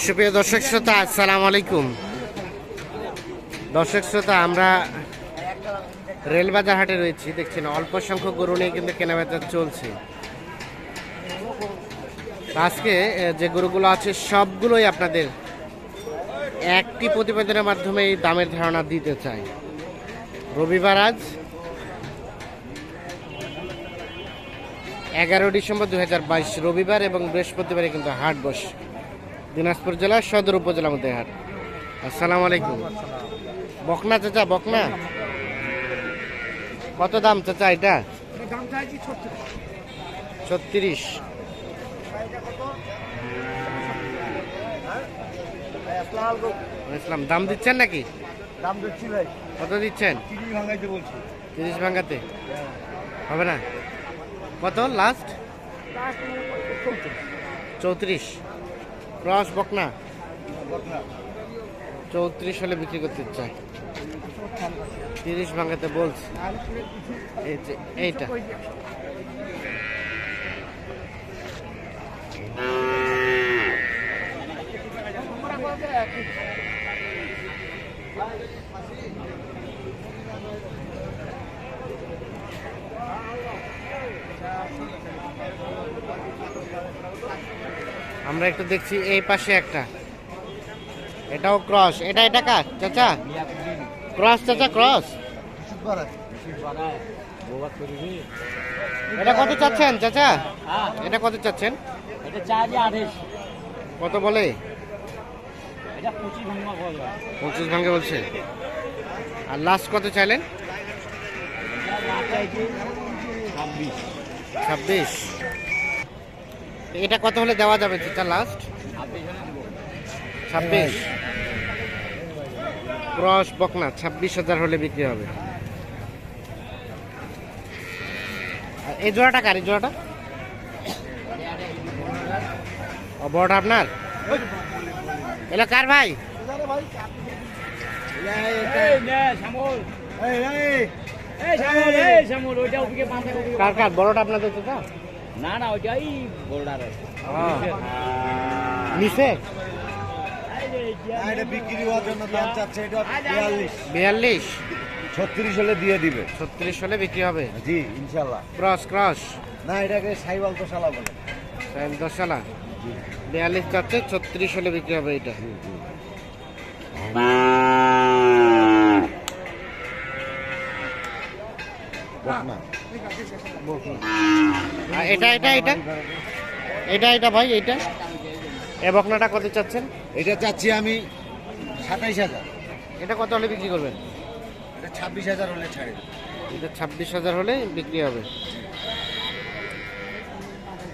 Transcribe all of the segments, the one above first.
সুপ্রিয় দর্শক শ্রোতা, আসসালামু আলাইকুম। দর্শক শ্রোতা, আমরা রেলবাজার হাটে রয়েছি, দেখছেন, অল্প সংখ্যক গরু নিয়ে কিন্তু কেনাবেচা চলছে। আজকে যে গরুগুলো আছে, সবগুলোই আপনাদের একটি প্রতিবেদনের মাধ্যমে এই দামের ধারণা দিতে চাই। রবিবার আজ এগারো ডিসেম্বর দুই হাজার বাইশ, রবিবার এবং বৃহস্পতিবারে কিন্তু হাট বসে। দিনাজপুর জেলার সদর উপজেলার মধ্যে হাট আসসালামু আলাইকুম। বকনা চাচা, বকনা? কত দাম চাচা এটা? ছত্রিশ। ইসলাম, দাম দিচ্ছেন নাকি? দাম কত দিচ্ছেন? তিরিশ বলছি তিরিশ ভাঙ্গাতে হবে না। কত? লাস্ট? চৌত্রিশ। ক্রস বকনা? চৌত্রিশ হলে বিক্রি করতে চাই। তিরিশ ভাঙাতে বলছি। এই যে এইটা। আমরা একটু দেখছি এই পাশে একটা। এটাও ক্রস এটা এটা কার? চাচা? ক্রস চাচা ক্রস এটা কত চাচ্ছেন, চাচা? এটা কত চাচ্ছেন? কত বলে? পঁচিশ ভাঙ্গে বলছে। আর লাস্ট কত চাইলেন? ছাব্বিশ। এটা কত হলে দেওয়া যাবে চাচা লাস্ট ছাব্বিশ। ক্রস বকনা, ছাব্বিশ হাজার হলে বিক্রি হবে। এই জোড়াটা কার? এই জোড়াটা? বড়টা আপনার? এলা কার ভাই? কার কার? বড়টা আপনাদের চাচা না না ওইটাই গোল্ডার নিচে এটা বিক্রি হওয়ার জন্য দাম চাচ্ছে এটা বিয়াল্লিশ। বিয়াল্লিশ? ছত্রিশ হলে দিয়ে দিবে। ছত্রিশ হলে বিক্রি হবে? জি ইনশাল্লাহ ক্রস ক্রস। না এটাকে সাইবাল তো শালা বলে দশালা বিয়াল্লিশ যাচ্ছে ছত্রিশ হলে বিক্রি হবে এটা। এটা এটা এটা। এটা এটা ভাই এটা এ বকনাটা কত চাচ্ছেন? এটা চাচ্ছি আমি সাতাইশ হাজার। এটা কত হলে বিক্রি করবেন? এটা ছাব্বিশ হাজার হলে ছাড়ে। এটা ছাব্বিশ হাজার হলে বিক্রি হবে।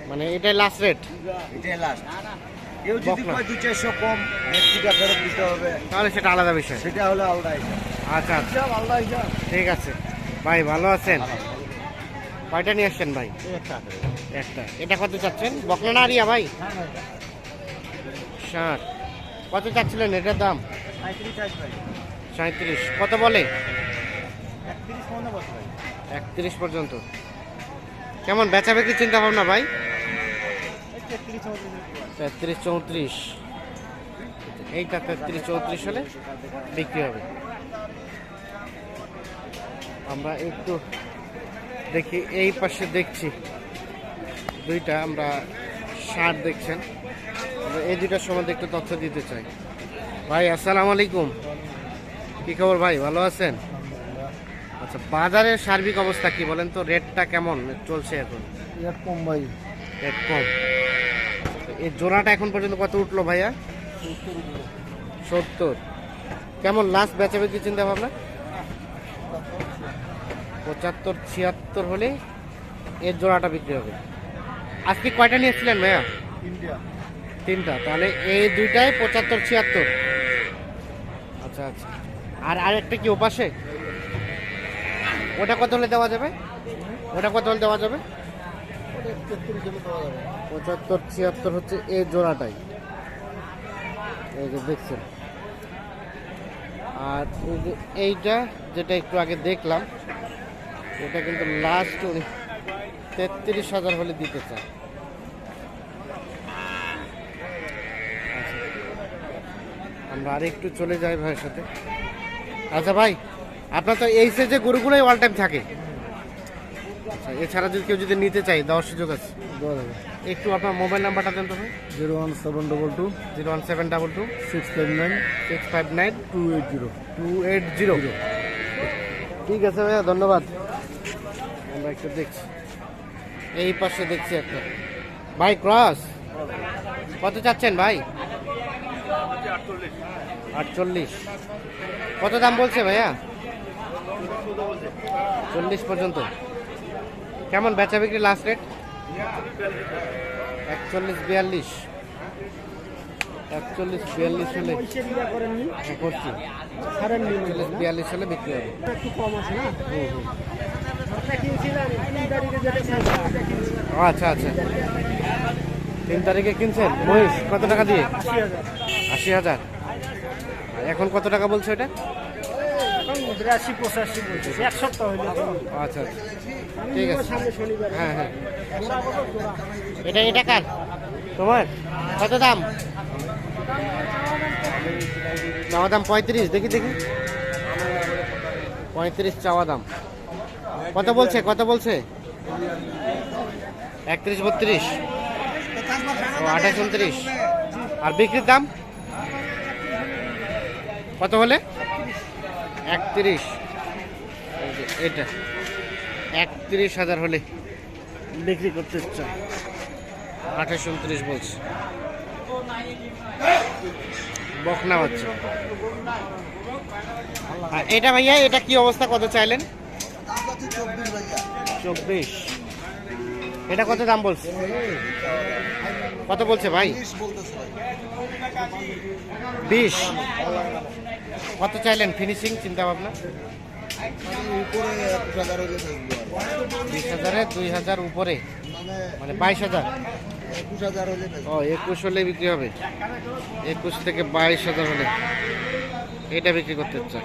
মানে এটাই লাস্ট রেট এটাই লাস্ট কেউ যদি বকনা। কয় দু চারশো কম ব্যক্তিটা ফেরত দিতে হবে। তাহলে সেটা আলাদা বিষয়। সেটা হলে আলাদা হিসাব। আচ্ছা আচ্ছা। ঠিক আছে। ভাই ভালো আছেন? কয়টা নিয়ে আসছেন ভাই? একটা। এটা কত চাচ্ছেন? বকনা না আরিয়া ভাই। ষাট। কত চাচ্ছিলেন এটার দাম? সাঁত্রিশ কত বলে? একত্রিশ পর্যন্ত কেমন বেচা বিক্রি চিন্তা ভাবনা ভাই তেত্রিশ চৌত্রিশ। এইটা তেত্রিশ চৌত্রিশ হলে বিক্রি হবে। আমরা একটু দেখি এই পাশে দেখছি। দুইটা আমরা ষাট দেখছেন। এই দুইটার সম্বন্ধে একটু তথ্য দিতে চাই। ভাই আসসালামু আলাইকুম। কি খবর ভাই ভালো আছেন? আচ্ছা বাজারের সার্বিক অবস্থা কি বলেন তো? রেটটা কেমন চলছে এখন? কম ভাই। রেট কম। এই জোড়াটা এখন পর্যন্ত কত উঠল ভাইয়া? সত্তর। কেমন লাস্ট বেচা বিক্রি চিন্তা ভাবনা পঁচাত্তর ছিয়াত্তর হলে এর জোড়াটা বিক্রি হবে। আজকে কয়টা নিয়েছিলেন ভাইয়া? তিনটা। তাহলে এই দুইটাই পঁচাত্তর ছিয়াত্তর। আচ্ছা আচ্ছা। আর আরেকটা কি ওপাশে? ওটা কত হলে দেওয়া যাবে? ওটা কত হলে দেওয়া যাবে? পঁচাত্তর ছিয়াত্তর হচ্ছে এই জোড়াটাই। এই যে দেখছেন। আর এইটা যেটা একটু আগে দেখলাম এটা কিন্তু লাস্ট উনি তেত্রিশ হাজার হলে দিতে চায়। আচ্ছা। আমরা আর একটু চলে যাই ভাইয়ের সাথে। আচ্ছা ভাই আপনার তো এই যে গরুগুলোই অল টাইম থাকে। আচ্ছা এছাড়া যদি কেউ যদি নিতে চাই দেওয়ার সুযোগ আছে? একটু আপনার মোবাইল নাম্বারটা দেন তো ভাই। Zero one seven double two zero one seven double two six five nine six five nine two eight zero. Two eight zero. ঠিক আছে ভাইয়া ধন্যবাদ। একটু দেখছি। এই পাশে দেখছি একটা। ভাই ক্রস। কত চাচ্ছেন ভাই? আটচল্লিশ। কত দাম বলছে ভাইয়া? চল্লিশ পর্যন্ত। কেমন বেচা বিক্রি লাস্ট রেট একচল্লিশ বিয়াল্লিশ। একচল্লিশ বিয়াল্লিশ হলে করছি। বিয়াল্লিশ হলে বিক্রি হবে। হুম, হুম। আচ্ছা আচ্ছা। তিন তারিখে কিনছেন? মহিষ কত টাকা দিয়ে? আশি হাজার। এখন কত টাকা বলছো এটা বিরাশি পঁচাশি বলছে এক সপ্তাহ হইলে আচ্ছা আচ্ছা। ঠিক আছে। হ্যাঁ হ্যাঁ। এটা এটা কার? তোমার? কত দাম? চাওয়া দাম পঁয়ত্রিশ দেখি দেখি। পঁয়ত্রিশ চাওয়া দাম। কত বলছে কত বলছে? একত্রিশ, বত্রিশ। আঠাশ, উনত্রিশ। আর বিক্রির দাম? কত হলে? একত্রিশ। এটা। একত্রিশ হাজার হলে বিক্রি করতে চাই আঠাশ, উনত্রিশ বলছে। বকনা বাচ্চা। এটা ভাইয়া, এটা কি অবস্থা? কত চাইলেন? চব্বিশ। এটা কত দাম বলছে? কত বলছে ভাই? বিশ। কত চাইলেন ফিনিশিং চিন্তা ভাবনা? বিশ হাজারে দুই হাজার উপরে। মানে বাইশ হাজার? ও, একুশ হলে বিক্রি হবে। একুশ থেকে বাইশ হাজার হলে। এটা বিক্রি করতে চাই